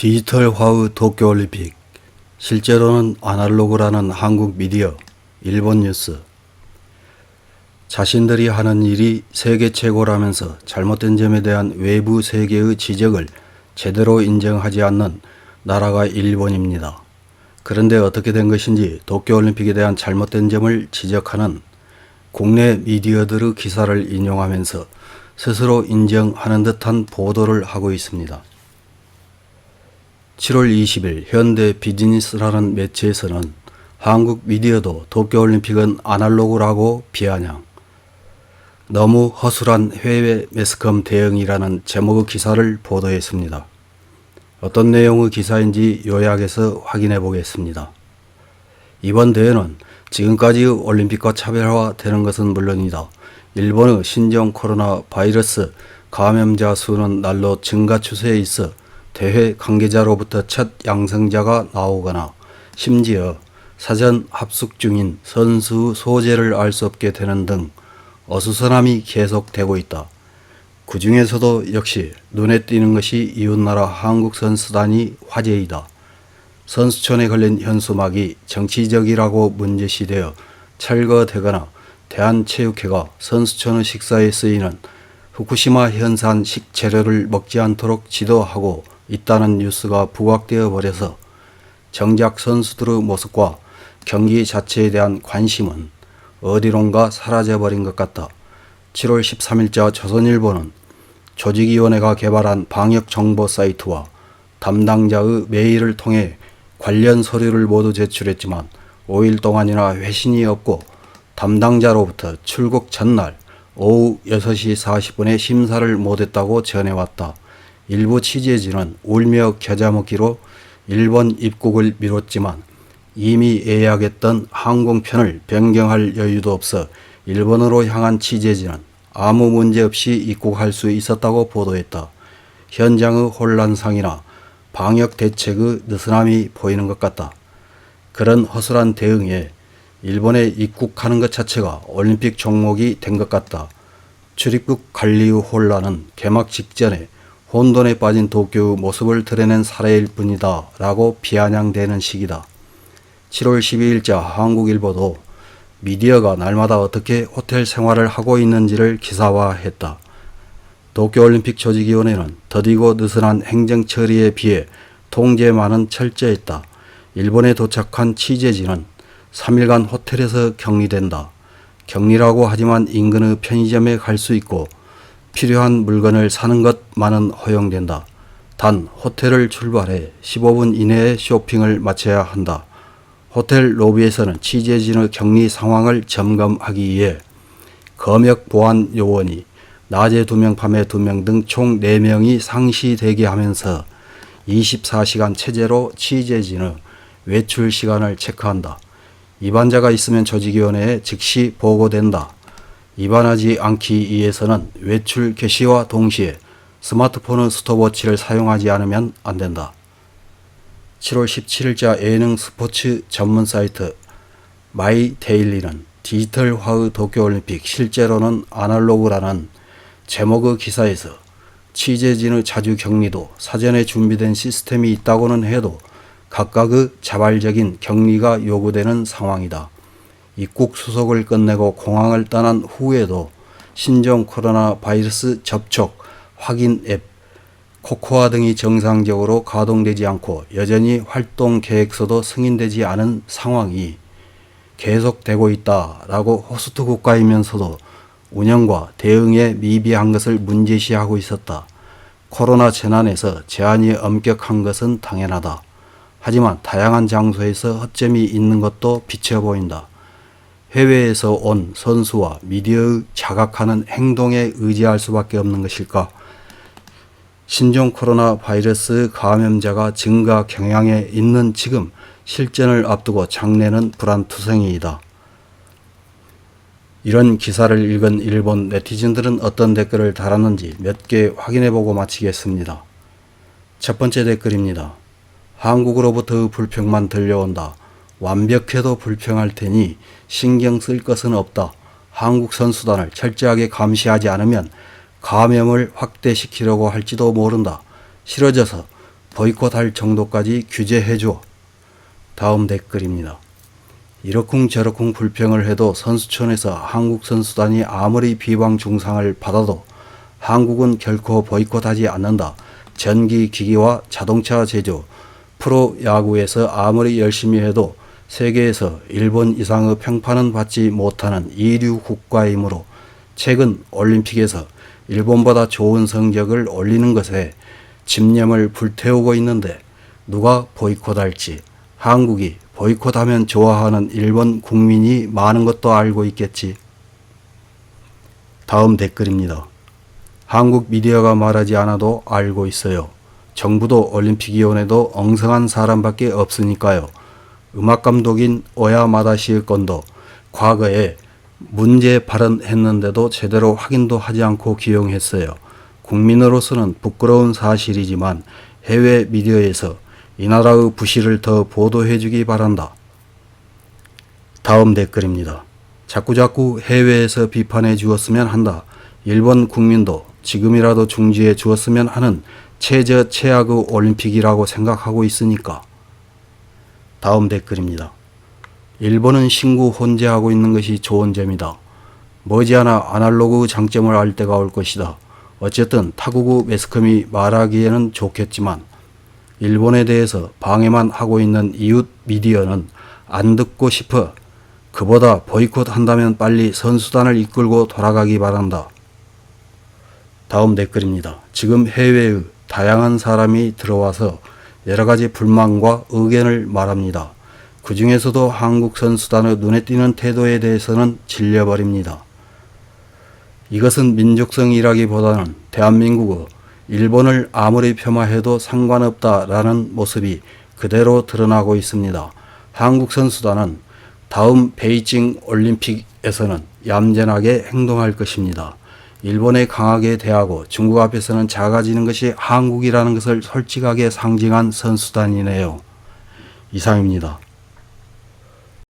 디지털화의 도쿄올림픽 실제로는 아날로그라는 한국 미디어 일본 뉴스 자신들이 하는 일이 세계 최고라면서 잘못된 점에 대한 외부 세계의 지적을 제대로 인정하지 않는 나라가 일본입니다. 그런데 어떻게 된 것인지 도쿄올림픽에 대한 잘못된 점을 지적하는 국내 미디어들의 기사를 인용하면서 스스로 인정하는 듯한 보도를 하고 있습니다. 7월 20일 현대 비즈니스라는 매체에서는 한국 미디어도 도쿄올림픽은 아날로그라고 비아냥 너무 허술한 해외 매스컴 대응이라는 제목의 기사를 보도했습니다. 어떤 내용의 기사인지 요약해서 확인해 보겠습니다. 이번 대회는 지금까지의 올림픽과 차별화되는 것은 물론이다. 일본의 신종 코로나 바이러스 감염자 수는 날로 증가 추세에 있어 대회 관계자로부터 첫 양성자가 나오거나 심지어 사전 합숙 중인 선수 소재를 알 수 없게 되는 등 어수선함이 계속되고 있다. 그 중에서도 역시 눈에 띄는 것이 이웃나라 한국 선수단이 화제이다. 선수촌에 걸린 현수막이 정치적이라고 문제시되어 철거되거나 대한체육회가 선수촌의 식사에 쓰이는 후쿠시마 현산 식재료를 먹지 않도록 지도하고 있다는 뉴스가 부각되어 버려서 정작 선수들의 모습과 경기 자체에 대한 관심은 어디론가 사라져버린 것 같다. 7월 13일자 조선일보는 조직위원회가 개발한 방역정보 사이트와 담당자의 메일을 통해 관련 서류를 모두 제출했지만 5일 동안이나 회신이 없고 담당자로부터 출국 전날 오후 6시 40분에 심사를 못했다고 전해왔다. 일부 취재진은 울며 겨자 먹기로 일본 입국을 미뤘지만 이미 예약했던 항공편을 변경할 여유도 없어 일본으로 향한 취재진은 아무 문제 없이 입국할 수 있었다고 보도했다. 현장의 혼란상이나 방역 대책의 느슨함이 보이는 것 같다. 그런 허술한 대응에 일본에 입국하는 것 자체가 올림픽 종목이 된 것 같다. 출입국 관리의 혼란은 개막 직전에 혼돈에 빠진 도쿄의 모습을 드러낸 사례일 뿐이다 라고 비아냥대는 식이다. 7월 12일자 한국일보도 미디어가 날마다 어떻게 호텔 생활을 하고 있는지를 기사화했다. 도쿄올림픽 조직위원회는 더디고 느슨한 행정 처리에 비해 통제만은 철저했다. 일본에 도착한 취재진은 3일간 호텔에서 격리된다. 격리라고 하지만 인근의 편의점에 갈 수 있고 필요한 물건을 사는 것만은 허용된다. 단 호텔을 출발해 15분 이내에 쇼핑을 마쳐야 한다. 호텔 로비에서는 취재진의 격리 상황을 점검하기 위해 검역 보안 요원이 낮에 2명, 밤에 2명 등 총 4명이 상시 대기하면서 24시간 체제로 취재진의 외출 시간을 체크한다. 위반자가 있으면 조직위원회에 즉시 보고된다. 위반하지 않기 위해서는 외출 개시와 동시에 스마트폰의 스톱워치를 사용하지 않으면 안 된다. 7월 17일자 예능 스포츠 전문 사이트 마이데일리는 디지털화의 도쿄올림픽 실제로는 아날로그라는 제목의 기사에서 취재진의 자주 격리도 사전에 준비된 시스템이 있다고는 해도 각각의 자발적인 격리가 요구되는 상황이다. 입국 수속을 끝내고 공항을 떠난 후에도 신종 코로나 바이러스 접촉 확인 앱 코코아 등이 정상적으로 가동되지 않고 여전히 활동 계획서도 승인되지 않은 상황이 계속되고 있다라고 호스트 국가이면서도 운영과 대응에 미비한 것을 문제시하고 있었다. 코로나 재난에서 제한이 엄격한 것은 당연하다. 하지만 다양한 장소에서 허점이 있는 것도 비쳐 보인다. 해외에서 온 선수와 미디어의 자각하는 행동에 의지할 수밖에 없는 것일까? 신종 코로나 바이러스 감염자가 증가 경향에 있는 지금 실전을 앞두고 장래는 불안투성이이다. 이런 기사를 읽은 일본 네티즌들은 어떤 댓글을 달았는지 몇 개 확인해 보고 마치겠습니다. 첫 번째 댓글입니다. 한국으로부터 불평만 들려온다. 완벽해도 불평할 테니 신경 쓸 것은 없다. 한국 선수단을 철저하게 감시하지 않으면 감염을 확대시키려고 할지도 모른다. 싫어져서 보이콧할 정도까지 규제해줘. 다음 댓글입니다. 이러쿵 저러쿵 불평을 해도 선수촌에서 한국 선수단이 아무리 비방 중상을 받아도 한국은 결코 보이콧하지 않는다. 전기 기기와 자동차 제조, 프로 야구에서 아무리 열심히 해도 세계에서 일본 이상의 평판은 받지 못하는 이류 국가이므로 최근 올림픽에서 일본보다 좋은 성적을 올리는 것에 집념을 불태우고 있는데 누가 보이콧할지 한국이 보이콧하면 좋아하는 일본 국민이 많은 것도 알고 있겠지. 다음 댓글입니다. 한국 미디어가 말하지 않아도 알고 있어요. 정부도 올림픽위원회도 엉성한 사람밖에 없으니까요. 음악 감독인 오야마다 씨의 건도 과거에 문제 발언했는데도 제대로 확인도 하지 않고 기용했어요. 국민으로서는 부끄러운 사실이지만 해외 미디어에서 이 나라의 부실을 더 보도해 주기 바란다. 다음 댓글입니다. 자꾸자꾸 해외에서 비판해 주었으면 한다. 일본 국민도 지금이라도 중지해 주었으면 하는 최저 최악의 올림픽이라고 생각하고 있으니까. 다음 댓글입니다. 일본은 신구 혼재하고 있는 것이 좋은 점이다. 머지않아 아날로그 장점을 알 때가 올 것이다. 어쨌든 타국의 매스컴이 말하기에는 좋겠지만 일본에 대해서 방해만 하고 있는 이웃 미디어는 안 듣고 싶어. 그보다 보이콧 한다면 빨리 선수단을 이끌고 돌아가기 바란다. 다음 댓글입니다. 지금 해외의 다양한 사람이 들어와서 여러 가지 불만과 의견을 말합니다. 그 중에서도 한국 선수단의 눈에 띄는 태도에 대해서는 질려버립니다. 이것은 민족성이라기보다는 대한민국의 일본을 아무리 폄하해도 상관없다라는 모습이 그대로 드러나고 있습니다. 한국 선수단은 다음 베이징 올림픽에서는 얌전하게 행동할 것입니다. 일본에 강하게 대하고 중국 앞에서는 작아지는 것이 한국이라는 것을 솔직하게 상징한 선수단이네요. 이상입니다.